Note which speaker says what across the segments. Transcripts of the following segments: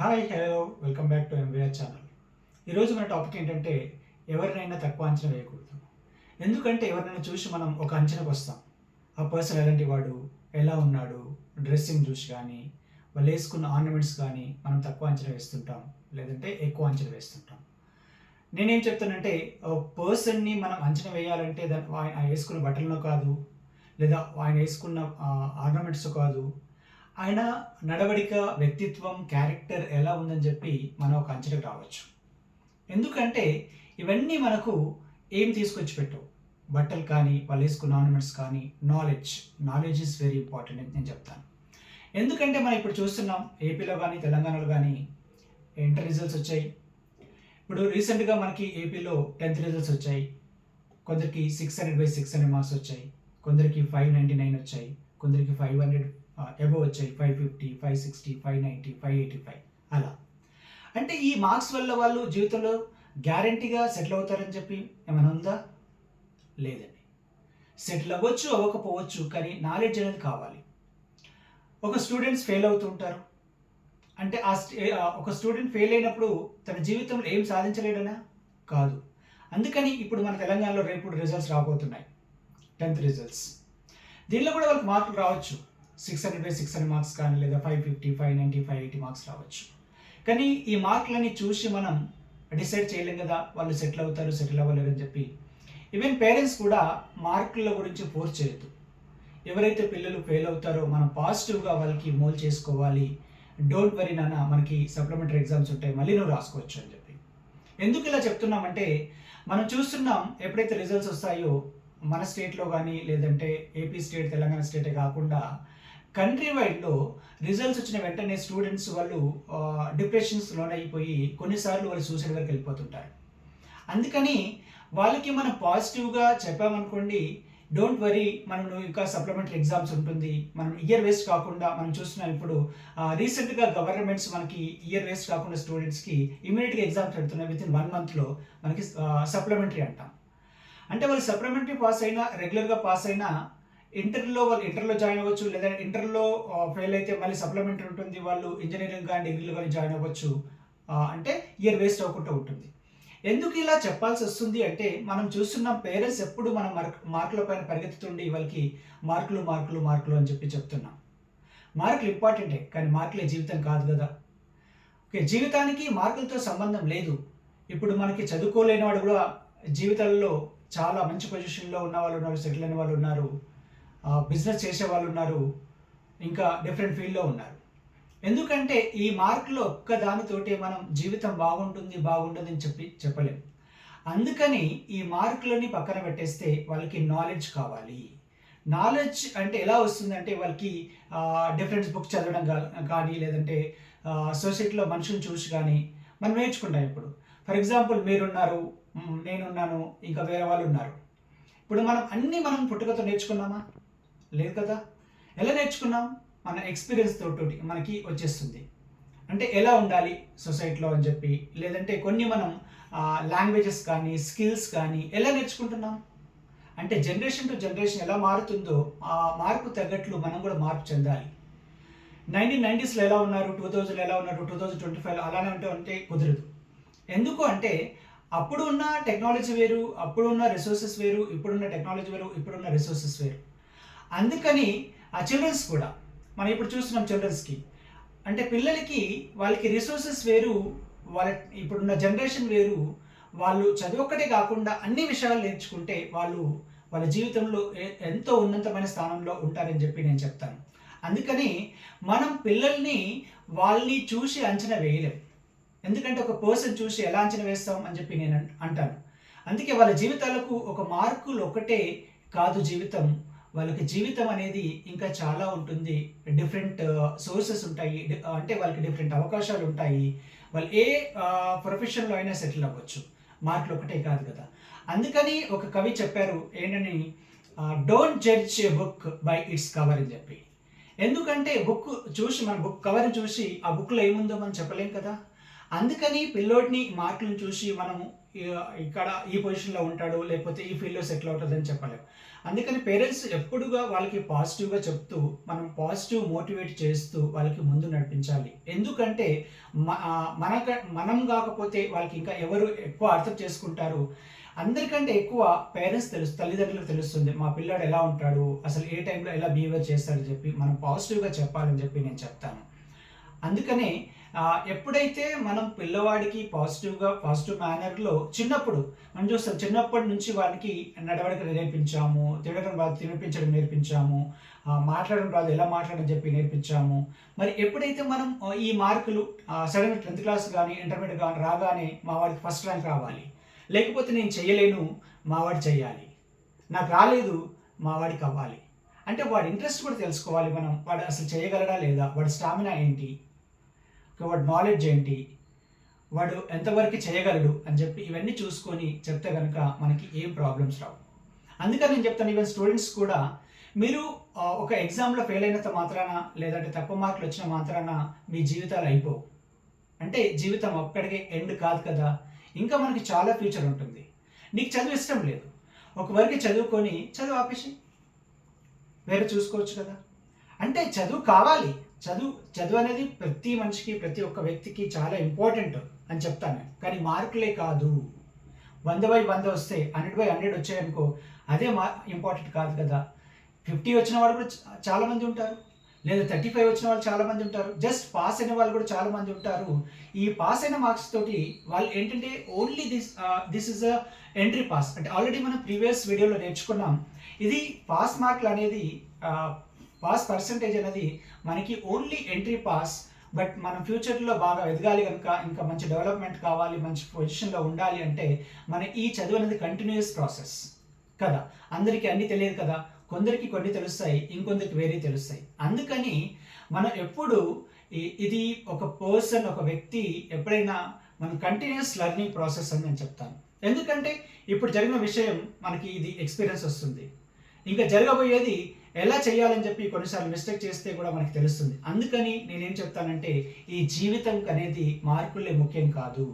Speaker 1: Hi hello welcome back to MVR channel ఈరోజు మన topic ఏంటంటే ఎవరినైనా తక్కువ అంచనా వేయకూడదు. ఎందుకంటే ఎవరినైనా చూసి మనం ఒక అంచనాకు వస్తాం. ఆ పర్సన్ ఎలాంటి వాడు ఎలా ఉన్నాడు డ్రెస్సింగ్ చూసి కానీ వాళ్ళు వేసుకున్న ఆర్నమెంట్స్ కానీ మనం తక్కువ అంచనా వేస్తుంటాం లేదంటే ఎక్కువ అంచనా వేస్తుంటాం. నేనేం చెప్తానంటే ఒక పర్సన్ని మనం అంచనా వేయాలంటే దాని ఆయన వేసుకున్న బట్టలను కాదు లేదా ఆయన వేసుకున్న ఆర్నమెంట్స్ కాదు ఆయన నడవడిక వ్యక్తిత్వం క్యారెక్టర్ ఎలా ఉందని చెప్పి మనం ఒక అంచనకు రావచ్చు. ఎందుకంటే ఇవన్నీ మనకు ఏం తీసుకొచ్చి పెట్టవు. బట్టలు కానీ వాళ్ళు వేసుకున్న ఆర్నమెంట్స్ కానీ knowledge knowledge is very important అని నేను చెప్తాను. ఎందుకంటే మనం ఇప్పుడు చూస్తున్నాం ఏపీలో కానీ తెలంగాణలో కానీ ఇంటర్ రిజల్ట్స్ వచ్చాయి? ఇప్పుడు రీసెంట్గా మనకి ఏపీలో టెన్త్ రిజల్ట్స్ వచ్చాయి. కొందరికి six hundred by six hundred marks వచ్చాయి. కొందరికి ఫైవ్ నైంటీ నైన్ వచ్చాయి. కొందరికి ఫైవ్ హండ్రెడ్ ఎబో వచ్చాయి. Five fifty five sixty five ninety five eighty five అలా. అంటే ఈ మార్క్స్ వల్ల వాళ్ళు జీవితంలో గ్యారంటీగా సెటిల్ అవుతారని చెప్పి ఏమైనా ఉందా? లేదండి. సెటిల్ అవ్వచ్చు అవ్వకపోవచ్చు కానీ నాలెడ్జ్ అనేది కావాలి. ఒక స్టూడెంట్స్ ఫెయిల్ అవుతుంటారు అంటే ఆ ఒక స్టూడెంట్ ఫెయిల్ అయినప్పుడు తన జీవితంలో ఏం సాధించలేడనా? కాదు. అందుకని ఇప్పుడు మన తెలంగాణలో రేపు రిజల్ట్స్ రాబోతున్నాయి. Tenth results. దీనిలో కూడా వాళ్ళకి మార్కులు రావచ్చు. Six hundred by six hundred marks కానీ లేదా five fifty five ninety five eighty marks రావచ్చు. కానీ ఈ మార్కులని చూసి మనం డిసైడ్ చేయలేం కదా వాళ్ళు సెటిల్ అవుతారు సెటిల్ అవ్వలేరు అని చెప్పి. ఈవెన్ పేరెంట్స్ కూడా మార్కుల గురించి ఫోర్స్ చేయొద్దు. ఎవరైతే పిల్లలు ఫెయిల్ అవుతారో మనం పాజిటివ్గా వాళ్ళకి మోల్ చేసుకోవాలి. డోంట్ వరీ నాన్న మనకి సప్లిమెంటరీ ఎగ్జామ్స్ ఉంటాయి మళ్ళీ నువ్వు రాసుకోవచ్చు అని చెప్పి. ఎందుకు ఇలా చెప్తున్నామంటే మనం చూస్తున్నాం ఎప్పుడైతే రిజల్ట్స్ వస్తాయో మన స్టేట్లో కానీ లేదంటే ఏపీ స్టేట్ తెలంగాణ స్టేటే కాకుండా కంట్రీ వైడ్లో రిజల్ట్స్ వచ్చిన వెంటనే స్టూడెంట్స్ వాళ్ళు డిప్రెషన్స్ లోనైపోయి కొన్నిసార్లు వాళ్ళు సూసైడ్ వరకు వెళ్ళిపోతుంటారు. అందుకని వాళ్ళకి మనం పాజిటివ్గా చెప్పామనుకోండి డోంట్ వరీ మనం ఇంకా సప్లిమెంటరీ ఎగ్జామ్స్ ఉంటుంది. మనం ఇయర్ వేస్ట్ కాకుండా మనం చూస్తున్నాం ఇప్పుడు రీసెంట్గా గవర్నమెంట్స్ మనకి ఇయర్ వేస్ట్ కాకుండా స్టూడెంట్స్కి ఇమీడియట్గా ఎగ్జామ్స్ పెడుతున్నాయి విత్ ఇన్ వన్ మంత్లో మనకి సప్లిమెంటరీ అంటాం. అంటే వాళ్ళు సప్లిమెంటరీ పాస్ అయినా రెగ్యులర్గా పాస్ అయినా ఇంటర్లో వాళ్ళు ఇంటర్లో జాయిన్ అవ్వచ్చు లేదా ఇంటర్లో ఫెయిల్ అయితే మళ్ళీ సప్లిమెంటరీ ఉంటుంది వాళ్ళు ఇంజనీరింగ్ కానీ డిగ్రీలో కానీ జాయిన్ అవ్వచ్చు. అంటే ఇయర్ వేస్ట్ అవ్వకుండా ఉంటుంది. ఎందుకు ఇలా చెప్పాల్సి వస్తుంది అంటే మనం చూస్తున్నాం పేరెంట్స్ ఎప్పుడు మన మార్క్ మార్కుల పైన పరిగెత్తుతుండి వాళ్ళకి మార్కులు మార్కులు మార్కులు అని చెప్పి చెప్తున్నాం. మార్కులు ఇంపార్టెంటే కానీ మార్కులే జీవితం కాదు కదా. ఓకే జీవితానికి మార్కులతో సంబంధం లేదు. ఇప్పుడు మనకి చదువుకోలేని వాడు కూడా జీవితాల్లో చాలా మంచి పొజిషన్లో ఉన్న వాళ్ళు ఉన్నారు సెటిల్ అయిన వాళ్ళు ఉన్నారు. బిజినెస్ చేసే వాళ్ళు ఉన్నారు ఇంకా డిఫరెంట్ ఫీల్డ్లో ఉన్నారు. ఎందుకంటే ఈ మార్కులో ఒక్కదానితోటి మనం జీవితం బాగుంటుంది బాగుండదు అని చెప్పి చెప్పలేం. అందుకని ఈ మార్కులని పక్కన పెట్టేస్తే వాళ్ళకి నాలెడ్జ్ కావాలి. నాలెడ్జ్ అంటే ఎలా వస్తుందంటే వాళ్ళకి డిఫరెంట్ బుక్ చదవడం కానీ లేదంటే సొసైటీలో మనుషులు చూసి కానీ మనం నేర్చుకుంటాం ఇప్పుడు. ఫర్ ఎగ్జాంపుల్ మీరున్నారు నేనున్నాను ఇంకా వేరే వాళ్ళు ఉన్నారు. ఇప్పుడు మనం అన్నీ మనం పుట్టుకతో నేర్చుకున్నామా? లేదు కదా? ఎలా నేర్చుకున్నాం? మన ఎక్స్పీరియన్స్ తోటి మనకి వచ్చేస్తుంది. అంటే ఎలా ఉండాలి సొసైటీలో అని చెప్పి లేదంటే కొన్ని మనం లాంగ్వేజెస్ కానీ స్కిల్స్ కానీ ఎలా నేర్చుకుంటున్నాం? అంటే జనరేషన్ టు జనరేషన్ ఎలా మారుతుందో ఆ మార్పు తగ్గట్లు మనం కూడా మార్పు చెందాలి. నైన్టీన్ నైంటీస్లో ఎలా ఉన్నారు? టూ థౌజండ్ ఎలా ఉన్నారు? టూ థౌజండ్ ట్వంటీ ఫైవ్ అలానే ఉంటే అంటే కుదరదు. ఎందుకు అంటే అప్పుడు ఉన్న టెక్నాలజీ వేరు అప్పుడు ఉన్న రిసోర్సెస్ వేరు ఇప్పుడున్న టెక్నాలజీ వేరు ఇప్పుడున్న రిసోర్సెస్ వేరు. అందుకని ఆ చిల్డ్రన్స్ కూడా మనం ఇప్పుడు చూస్తున్నాం చిల్డ్రన్స్కి అంటే పిల్లలకి వాళ్ళకి రిసోర్సెస్ వేరు వాళ్ళ ఇప్పుడున్న జనరేషన్ వేరు వాళ్ళు చదువు కాకుండా అన్ని విషయాలు నేర్చుకుంటే వాళ్ళు వాళ్ళ జీవితంలో ఎంతో ఉన్నతమైన స్థానంలో ఉంటారని చెప్పి నేను చెప్తాను. అందుకని మనం పిల్లల్ని వాళ్ళని చూసి అంచనా వేయలేం. ఎందుకంటే ఒక పర్సన్ చూసి ఎలా అంచనా వేస్తాం అని చెప్పి నేను అన్- అంటాను. అందుకే వాళ్ళ జీవితాలకు ఒక మార్కులు ఒకటే కాదు జీవితం. వాళ్ళకి జీవితం అనేది ఇంకా చాలా ఉంటుంది. డిఫరెంట్ సోర్సెస్ uh, ఉంటాయి. Uh, అంటే వాళ్ళకి డిఫరెంట్ అవకాశాలు ఉంటాయి. వాళ్ళు ఏ uh, ప్రొఫెషన్లో అయినా సెటిల్ అవ్వచ్చు. మార్కులు ఒకటే కాదు కదా. అందుకని ఒక కవి చెప్పారు ఏంటని don't judge a book by its cover అని చెప్పి. ఎందుకంటే బుక్ చూసి మన బుక్ కవర్ని చూసి ఆ బుక్లో ఏముందో మనం చెప్పలేం కదా. అందుకని పిల్లోడిని మార్కులను చూసి మనము ఇక్కడ ఈ పొజిషన్లో ఉంటాడు లేకపోతే ఈ ఫీల్డ్లో సెటిల్ అవుతుందని చెప్పలేం. అందుకని పేరెంట్స్ ఎప్పుడుగా వాళ్ళకి పాజిటివ్గా చెప్తూ మనం పాజిటివ్ మోటివేట్ చేస్తూ వాళ్ళకి ముందు నడిపించాలి. ఎందుకంటే మనక మనం కాకపోతే వాళ్ళకి ఇంకా ఎవరు ఎక్కువ అర్థం చేసుకుంటారు. అందరికంటే ఎక్కువ పేరెంట్స్ తెలుసు తల్లిదండ్రులకు తెలుస్తుంది మా పిల్లాడు ఎలా ఉంటాడు? అసలు ఏ టైంలో ఎలా బిహేవియర్ చేస్తాడని చెప్పి మనం పాజిటివ్గా చెప్పాలని చెప్పి నేను చెప్తాను. అందుకనే ఎప్పుడైతే మనం పిల్లవాడికి పాజిటివ్గా పాజిటివ్ మేనర్లో చిన్నప్పుడు మనం చూస్తాం చిన్నప్పటి నుంచి వాడికి నడవడిక నేర్పించాము తినడం రాదు తినిపించడం నేర్పించాము మాట్లాడడం రాదు ఎలా మాట్లాడడం చెప్పి నేర్పించాము. మరి ఎప్పుడైతే మనం ఈ మార్కులు సడన్ టెన్త్ క్లాస్ కానీ ఇంటర్మీడియట్ కానీ రాగానే మా వాడికి ఫస్ట్ ర్యాంక్ రావాలి. లేకపోతే నేను చేయలేను మావాడు చేయాలి నాకు రాలేదు మావాడికి అవ్వాలి. అంటే వాడి ఇంట్రెస్ట్ కూడా తెలుసుకోవాలి మనం వాడు అసలు చేయగలడా లేదా వాడి స్టామినా ఏంటి? వాడి నాలెడ్జ్ ఏంటి? వాడు ఎంతవరకు చేయగలడు? అని చెప్పి ఇవన్నీ చూసుకొని చెప్తే కనుక మనకి ఏం ప్రాబ్లమ్స్ రావు. అందుకని నేను చెప్తాను ఈవెన్ స్టూడెంట్స్ కూడా మీరు ఒక ఎగ్జామ్లో ఫెయిల్ అయినంత మాత్రాన లేదంటే తక్కువ మార్కులు వచ్చిన మాత్రాన మీ జీవితాలు అయిపోవు. అంటే జీవితం ఒక్కడికే ఎండ్ కాదు కదా. ఇంకా మనకి చాలా ఫ్యూచర్ ఉంటుంది. నీకు చదువు ఇష్టం లేదు. ఒకవరికి చదువుకొని చదువు ఆపేసి వేరే చూసుకోవచ్చు కదా. అంటే చదువు కావాలి. చదువు చదువు అనేది ప్రతి మనిషికి ప్రతి ఒక్క వ్యక్తికి చాలా ఇంపార్టెంట్ అని చెప్తాను. కానీ మార్కులే కాదు. వంద బై వంద వస్తే హండ్రెడ్ బై హండ్రెడ్ వచ్చాయనుకో అదే మా ఇంపార్టెంట్ కాదు కదా. ఫిఫ్టీ వచ్చిన వాళ్ళు కూడా చాలామంది ఉంటారు. లేదా థర్టీ ఫైవ్ వచ్చిన వాళ్ళు చాలామంది ఉంటారు. జస్ట్ పాస్ అయిన వాళ్ళు కూడా చాలామంది ఉంటారు. ఈ పాస్ అయిన మార్క్స్ తోటి వాళ్ళు ఏంటంటే only this this is a entry pass అంటే ఆల్రెడీ మనం ప్రీవియస్ వీడియోలో నేర్చుకున్నాం. ఇది పాస్ మార్కులు అనేది పాస్ పర్సంటేజ్ అనేది మనకి ఓన్లీ ఎంట్రీ పాస్ బట్ మనం ఫ్యూచర్లో బాగా ఎదగాలి కనుక ఇంకా మంచి డెవలప్మెంట్ కావాలి మంచి పొజిషన్లో ఉండాలి అంటే మన ఈ చదువు అనేది కంటిన్యూస్ ప్రాసెస్ కదా. అందరికీ అన్నీ తెలియదు కదా. కొందరికి కొన్ని తెలుస్తాయి ఇంకొందరికి వేరే తెలుస్తాయి. అందుకని మనం ఎప్పుడు ఇది ఒక పర్సన్ ఒక వ్యక్తి ఎప్పుడైనా మనం కంటిన్యూస్ లెర్నింగ్ ప్రాసెస్ అని నేను చెప్తాను. ఎందుకంటే ఇప్పుడు జరిగిన విషయం మనకి ఇది ఎక్స్పీరియన్స్ వస్తుంది. ఇంకా జరగబోయేది ఎలా చేయాలని చెప్పి కొన్నిసార్లు మిస్టేక్ చేస్తే కూడా మనకి తెలుస్తుంది. అందుకని నేనేం చెప్తానంటే ఈ జీవితం అనేది మార్కులే ముఖ్యం కాదు.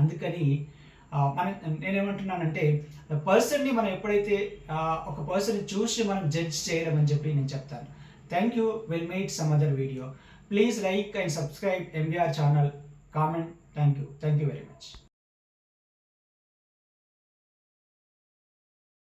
Speaker 1: అందుకని మన నేనేమంటున్నానంటే పర్సన్ని మనం ఎప్పుడైతే ఒక పర్సన్ చూసి మనం జడ్జ్ చేయడం అని చెప్పి నేను చెప్తాను. Thank you will meet some other video please like and subscribe MBR channel comment thank you thank you very much